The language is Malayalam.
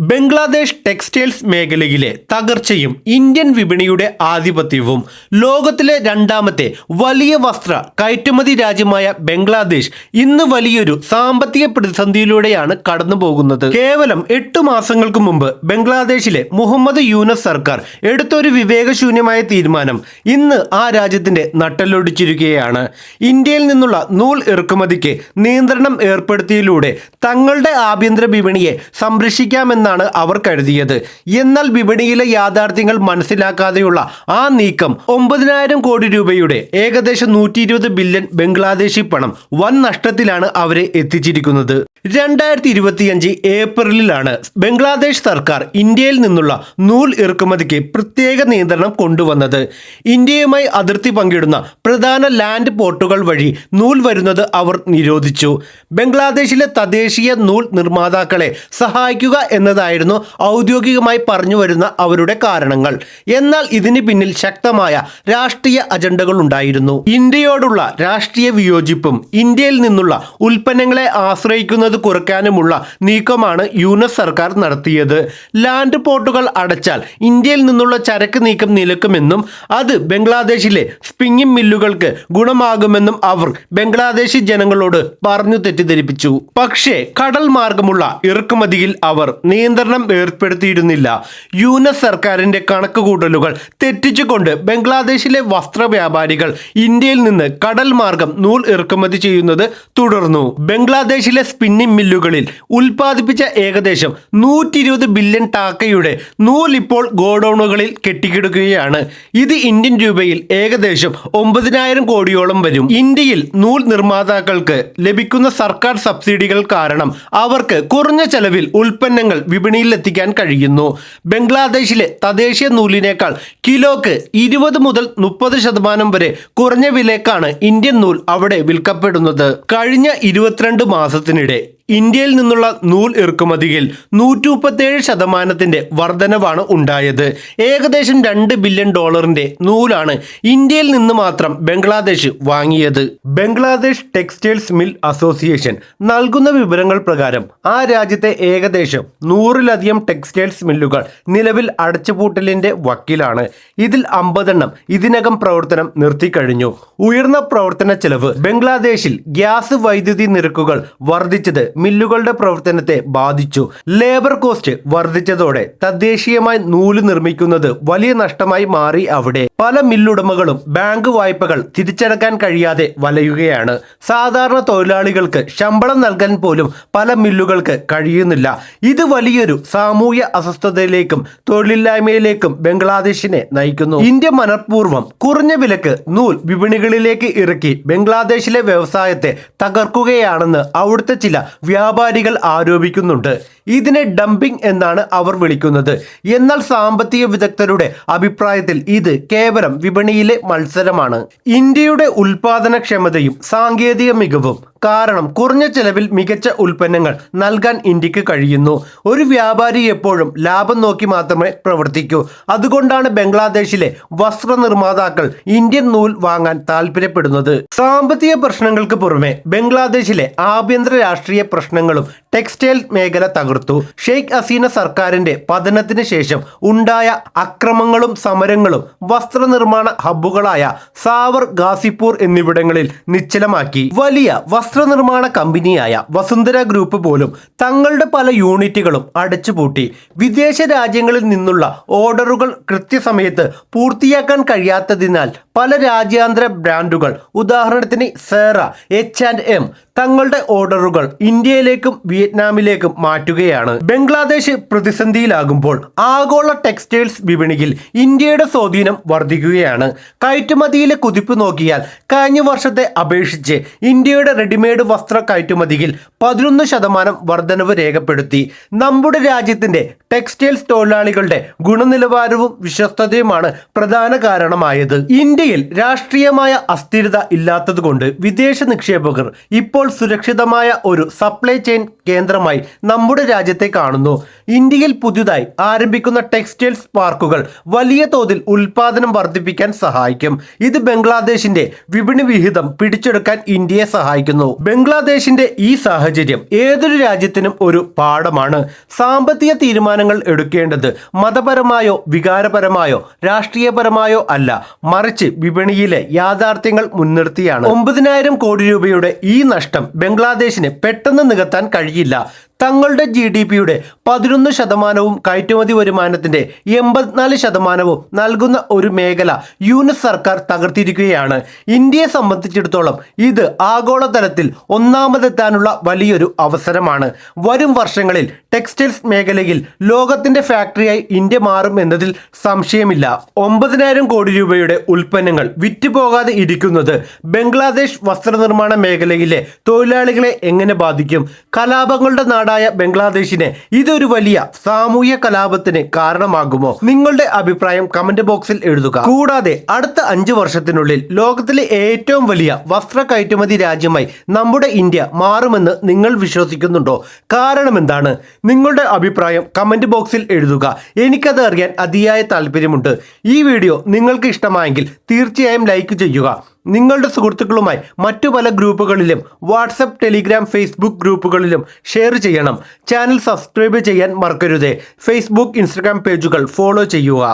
ബംഗ്ലാദേശ് ടെക്സ്റ്റൈൽസ് മേഖലയിലെ തകർച്ചയും ഇന്ത്യൻ വിപണിയുടെ ആധിപത്യവും ലോകത്തിലെ രണ്ടാമത്തെ വലിയ വസ്ത്ര കയറ്റുമതി രാജ്യമായ ബംഗ്ലാദേശ് ഇന്ന് വലിയൊരു സാമ്പത്തിക പ്രതിസന്ധിയിലൂടെയാണ് കടന്നു പോകുന്നത് കേവലം എട്ട് മാസങ്ങൾക്ക് മുമ്പ് ബംഗ്ലാദേശിലെ മുഹമ്മദ് യൂനസ് സർക്കാർ എടുത്തൊരു വിവേകശൂന്യമായ തീരുമാനം ഇന്ന് ആ രാജ്യത്തിന്റെ നട്ടലൊടിച്ചിരിക്കുകയാണ് ഇന്ത്യയിൽ നിന്നുള്ള നൂൽ ഇറക്കുമതിക്ക് നിയന്ത്രണം ഏർപ്പെടുത്തിയതിലൂടെ തങ്ങളുടെ ആഭ്യന്തര വിപണിയെ സംരക്ഷിക്കാമെന്നാണ് അവർ കരുതിയത്. എന്നാൽ വിപണിയിലെ യാഥാർത്ഥ്യങ്ങൾ മനസ്സിലാക്കാതെയുള്ള ആ നീക്കം ഒമ്പതിനായിരം കോടി രൂപയുടെ ഏകദേശം നൂറ്റി ഇരുപത് ബില്യൺ ബംഗ്ലാദേശി പണം വൻ നഷ്ടത്തിലാണ് അവരെ എത്തിച്ചിരിക്കുന്നത്. രണ്ടായിരത്തി ഇരുപത്തിയഞ്ച് ഏപ്രിലിലാണ് ബംഗ്ലാദേശ് സർക്കാർ ഇന്ത്യയിൽ നിന്നുള്ള നൂൽ ഇറക്കുമതിക്ക് പ്രത്യേക നിയന്ത്രണം കൊണ്ടുവന്നത്. ഇന്ത്യയുമായി അതിർത്തി പങ്കിടുന്ന പ്രധാന ലാൻഡ് പോർട്ടുകൾ വഴി നൂൽ വരുന്നത് അവർ നിരോധിച്ചു. ബംഗ്ലാദേശിലെ തദ്ദേശീയ നൂൽ നിർമ്മാതാക്കളെ സഹായിക്കുക എന്നതായിരുന്നു ഔദ്യോഗികമായി പറഞ്ഞു വരുന്ന അവരുടെ കാരണങ്ങൾ. എന്നാൽ ഇതിന് പിന്നിൽ ശക്തമായ രാഷ്ട്രീയ അജണ്ടകൾ ഉണ്ടായിരുന്നു. ഇന്ത്യയോടുള്ള രാഷ്ട്രീയ വിയോജിപ്പും ഇന്ത്യയിൽ നിന്നുള്ള ഉൽപ്പന്നങ്ങളെ ആശ്രയിക്കുന്നത് കുറയ്ക്കാനുമുള്ള നീക്കമാണ് യുനെസ് സർക്കാർ നടത്തിയത്. ലാൻഡ് പോർട്ടുകൾ അടച്ചാൽ ഇന്ത്യയിൽ നിന്നുള്ള ചരക്ക് നീക്കം നിലക്കുമെന്നും അത് ബംഗ്ലാദേശിലെ സ്പിങ്ങിംഗ് മില്ലുകൾക്ക് ഗുണമാകുമെന്നും അവർ ബംഗ്ലാദേശി ജനങ്ങളോട് പറഞ്ഞു തെറ്റിദ്ധരിപ്പിച്ചു. പക്ഷേ കടൽ മാർഗമുള്ള ഇറക്കുമതിയിൽ അവർ നിയന്ത്രണം ഏർപ്പെടുത്തിയിരുന്നില്ല. യുഎസ് സർക്കാരിന്റെ കണക്കുകൂട്ടലുകൾ തെറ്റിച്ചുകൊണ്ട് ബംഗ്ലാദേശിലെ വസ്ത്ര വ്യാപാരികൾ ഇന്ത്യയിൽ നിന്ന് കടൽ മാർഗം നൂൽ ഇറക്കുമതി ചെയ്യുന്നത് തുടർന്നു. ബംഗ്ലാദേശിലെ സ്പിന്നിംഗ് മില്ലുകളിൽ ഉൽപ്പാദിപ്പിച്ച ഏകദേശം നൂറ്റിരുപത് ബില്യൺ ടാക്കയുടെ നൂൽ ഇപ്പോൾ ഗോഡൌണുകളിൽ കെട്ടിക്കിടക്കുകയാണ്. ഇത് ഇന്ത്യൻ രൂപയിൽ ഏകദേശം ഒമ്പതിനായിരം കോടിയോളം വരും. ഇന്ത്യയിൽ നൂൽ നിർമ്മാതാക്കൾക്ക് ലഭിക്കുന്ന സർക്കാർ സബ്സിഡികൾ കാരണം അവർക്ക് കുറഞ്ഞ ചെലവിൽ ഉൽപ്പന്നങ്ങൾ വിപണിയിൽ എത്തിക്കാൻ കഴിയുന്നു. ബംഗ്ലാദേശിലെ തദ്ദേശീയ നൂലിനേക്കാൾ കിലോക്ക് ഇരുപത് മുതൽ മുപ്പത് ശതമാനം വരെ കുറഞ്ഞ വിലക്കാണ് ഇന്ത്യൻ നൂൽ അവിടെ വിൽക്കപ്പെടുന്നത്. കഴിഞ്ഞ ഇരുപത്തിരണ്ട് മാസത്തിനിടെ ഇന്ത്യയിൽ നിന്നുള്ള നൂൽ ഇറക്കുമതിയിൽ നൂറ്റി മുപ്പത്തേഴ് ശതമാനത്തിന്റെ വർധനവാണ് ഉണ്ടായത്. ഏകദേശം രണ്ട് ബില്യൺ ഡോളറിന്റെ നൂലാണ് ഇന്ത്യയിൽ നിന്ന് മാത്രം ബംഗ്ലാദേശ് വാങ്ങിയത്. ബംഗ്ലാദേശ് ടെക്സ്റ്റൈൽസ് മിൽ അസോസിയേഷൻ നൽകുന്ന വിവരങ്ങൾ പ്രകാരം ആ രാജ്യത്തെ ഏകദേശം നൂറിലധികം ടെക്സ്റ്റൈൽസ് മില്ലുകൾ നിലവിൽ അടച്ചുപൂട്ടലിന്റെ വക്കിലാണ്. ഇതിൽ അമ്പതെണ്ണം ഇതിനകം പ്രവർത്തനം നിർത്തിക്കഴിഞ്ഞു. ഉയർന്ന പ്രവർത്തന ചെലവ് ബംഗ്ലാദേശിൽ ഗ്യാസ് വൈദ്യുതി നിരക്കുകൾ വർദ്ധിച്ചത് മില്ലുകളുടെ പ്രവർത്തനത്തെ ബാധിച്ചു. ലേബർ കോസ്റ്റ് വർദ്ധിച്ചതോടെ തദ്ദേശീയമായി നൂൽ നിർമ്മിക്കുന്നത് വലിയ നഷ്ടമായി മാറി അവിടെ. പല മില്ലുടമകളും ബാങ്ക് വായ്പകൾ തിരിച്ചടക്കാൻ കഴിയാതെ വലയുകയാണ്. സാധാരണ തൊഴിലാളികൾക്ക് ശമ്പളം നൽകാൻ പോലും പല മില്ലുകൾക്ക് കഴിയുന്നില്ല. ഇത് വലിയൊരു സാമൂഹ്യ അസ്വസ്ഥതയിലേക്കും തൊഴിലില്ലായ്മയിലേക്കും ബംഗ്ലാദേശിനെ നയിക്കുന്നു. ഇന്ത്യ മനഃപൂർവം കുറഞ്ഞ വിലക്ക് നൂൽ വിപണികളിലേക്ക് ഇറക്കി ബംഗ്ലാദേശിലെ വ്യവസായത്തെ തകർക്കുകയാണെന്ന് അവിടുത്തെ ചില വ്യാപാരികൾ ആരോപിക്കുന്നുണ്ട്. ഇതിനെ ഡംപിംഗ് എന്നാണ് അവർ വിളിക്കുന്നത്. എന്നാൽ സാമ്പത്തിക വിദഗ്ധരുടെ അഭിപ്രായത്തിൽ ഇത് കേവലം വിപണിയിലെ മത്സരമാണ്. ഇന്ത്യയുടെ ഉൽപാദനക്ഷമതയും സാങ്കേതിക മികവും കാരണം കുറഞ്ഞ ചെലവിൽ മികച്ച ഉൽപ്പന്നങ്ങൾ നൽകാൻ ഇന്ത്യയ്ക്ക് കഴിയുന്നു. ഒരു വ്യാപാരി എപ്പോഴും ലാഭം നോക്കി മാത്രമേ പ്രവർത്തിക്കൂ. അതുകൊണ്ടാണ് ബംഗ്ലാദേശിലെ വസ്ത്ര നിർമ്മാതാക്കൾ ഇന്ത്യൻ നൂൽ വാങ്ങാൻ താല്പര്യപ്പെടുന്നത്. സാമ്പത്തിക പ്രശ്നങ്ങൾക്ക് പുറമെ ബംഗ്ലാദേശിലെ ആഭ്യന്തര രാഷ്ട്രീയ പ്രശ്നങ്ങളും ടെക്സ്റ്റൈൽ മേഖല തകർത്തു. ഷെയ്ഖ് ഹസീന സർക്കാരിന്റെ പതനത്തിന് ശേഷം ഉണ്ടായ അക്രമങ്ങളും സമരങ്ങളും വസ്ത്ര നിർമ്മാണ ഹബ്ബുകളായ സാവർ ഗാസിപ്പൂർ എന്നിവിടങ്ങളിൽ നിശ്ചലമാക്കി. വലിയ വസ്ത്രനിർമ്മാണ കമ്പനിയായ വസുന്ധര ഗ്രൂപ്പ് പോലും തങ്ങളുടെ പല യൂണിറ്റുകളും അടച്ചുപൂട്ടി. വിദേശ രാജ്യങ്ങളിൽ നിന്നുള്ള ഓർഡറുകൾ കൃത്യസമയത്ത് പൂർത്തിയാക്കാൻ കഴിയാത്തതിനാൽ പല രാജ്യാന്തര ബ്രാൻഡുകൾ ഉദാഹരണത്തിന് സേറ എച്ച് ആൻഡ് എം തങ്ങളുടെ ഓർഡറുകൾ ഇന്ത്യയിലേക്കും വിയറ്റ്നാമിലേക്കും മാറ്റുകയാണ്. ബംഗ്ലാദേശ് പ്രതിസന്ധിയിലാകുമ്പോൾ ആഗോള ടെക്സ്റ്റൈൽസ് വിപണിയിൽ ഇന്ത്യയുടെ സ്വാധീനം വർദ്ധിക്കുകയാണ്. കയറ്റുമതിയിലെ കുതിപ്പ് നോക്കിയാൽ കഴിഞ്ഞ വർഷത്തെ അപേക്ഷിച്ച് ഇന്ത്യയുടെ റെഡിമെയ്ഡ് വസ്ത്ര കയറ്റുമതിയിൽ പതിനൊന്ന് ശതമാനം വർധനവ് രേഖപ്പെടുത്തി. നമ്മുടെ രാജ്യത്തിന്റെ ടെക്സ്റ്റൈൽസ് തൊഴിലാളികളുടെ ഗുണനിലവാരവും വിശ്വസ്തതയുമാണ് പ്രധാന കാരണമായത്. ഇന്ത്യയിൽ രാഷ്ട്രീയമായ അസ്ഥിരത ഇല്ലാത്തതുകൊണ്ട് വിദേശ നിക്ഷേപകർ ഇപ്പോൾ സുരക്ഷിതമായ ഒരു സപ്ലൈ ചെയിൻ കേന്ദ്രമായി നമ്മുടെ രാജ്യത്തെ കാണുന്നു. ഇന്ത്യയിൽ പുതുതായി ആരംഭിക്കുന്ന ടെക്സ്റ്റൈൽസ് പാർക്കുകൾ വലിയ തോതിൽ ഉൽപാദനം വർദ്ധിപ്പിക്കാൻ സഹായിക്കും. ഇത് ബംഗ്ലാദേശിന്റെ വിപണി വിഹിതം പിടിച്ചെടുക്കാൻ ഇന്ത്യയെ സഹായിക്കുന്നു. ബംഗ്ലാദേശിന്റെ ഈ സാഹചര്യം ഏതൊരു രാജ്യത്തിനും ഒരു പാഠമാണ്. സാമ്പത്തിക തീരുമാനങ്ങൾ എടുക്കേണ്ടത് മതപരമായോ വികാരപരമായോ രാഷ്ട്രീയപരമായോ അല്ല. മറിച്ച് വിപണിയിലെ യാഥാർത്ഥ്യങ്ങൾ മുൻനിർത്തിയാണ്. ഒമ്പതിനായിരം കോടി രൂപയുടെ ഈ നഷ്ടം ബംഗ്ലാദേശിന് പെട്ടെന്ന് നികത്താൻ കഴിയില്ല. തങ്ങളുടെ ജി ഡി പിയുടെ പതിനൊന്ന് ശതമാനവും കയറ്റുമതി വരുമാനത്തിന്റെ എൺപത്തിനാല് ശതമാനവും നൽകുന്ന ഒരു മേഖല യൂനിസ് സർക്കാർ തകർത്തിരിക്കുകയാണ്. ഇന്ത്യയെ സംബന്ധിച്ചിടത്തോളം ഇത് ആഗോളതലത്തിൽ ഒന്നാമതെത്താനുള്ള വലിയൊരു അവസരമാണ്. വരും വർഷങ്ങളിൽ ടെക്സ്റ്റൈൽസ് മേഖലയിൽ ലോകത്തിന്റെ ഫാക്ടറിയായി ഇന്ത്യ മാറും എന്നതിൽ സംശയമില്ല. ഒമ്പതിനായിരം കോടി രൂപയുടെ ഉൽപ്പന്നങ്ങൾ വിറ്റുപോകാതെ ഇരിക്കുന്നത് ബംഗ്ലാദേശ് വസ്ത്രനിർമ്മാണ മേഖലയിലെ തൊഴിലാളികളെ എങ്ങനെ ബാധിക്കും? കലാപങ്ങളുടെ നാടായ ബംഗ്ലാദേശിനെ ഇതൊരു വലിയ സാമൂഹ്യ കലാപത്തിന് കാരണമാകുമോ? നിങ്ങളുടെ അഭിപ്രായം കമന്റ് ബോക്സിൽ എഴുതുക. കൂടാതെ അടുത്ത അഞ്ച് വർഷത്തിനുള്ളിൽ ലോകത്തിലെ ഏറ്റവും വലിയ വസ്ത്ര കയറ്റുമതി രാജ്യമായി നമ്മുടെ ഇന്ത്യ മാറുമെന്ന് നിങ്ങൾ വിശ്വസിക്കുന്നുണ്ടോ? കാരണം എന്താണ്? നിങ്ങളുടെ അഭിപ്രായം കമന്റ് ബോക്സിൽ എഴുതുക. എനിക്കത് അറിയാൻ അതിയായ താല്പര്യമുണ്ട്. ഈ വീഡിയോ നിങ്ങൾക്ക് ഇഷ്ടമായെങ്കിൽ തീർച്ചയായും ലൈക്ക് ചെയ്യുക. നിങ്ങളുടെ സുഹൃത്തുക്കളുമായി മറ്റു പല ഗ്രൂപ്പുകളിലും വാട്സപ്പ് ടെലിഗ്രാം ഫേസ്ബുക്ക് ഗ്രൂപ്പുകളിലും ഷെയർ ചെയ്യണം. ചാനൽ സബ്സ്ക്രൈബ് ചെയ്യാൻ മറക്കരുത്. ഫേസ്ബുക്ക് ഇൻസ്റ്റഗ്രാം പേജുകൾ ഫോളോ ചെയ്യുക.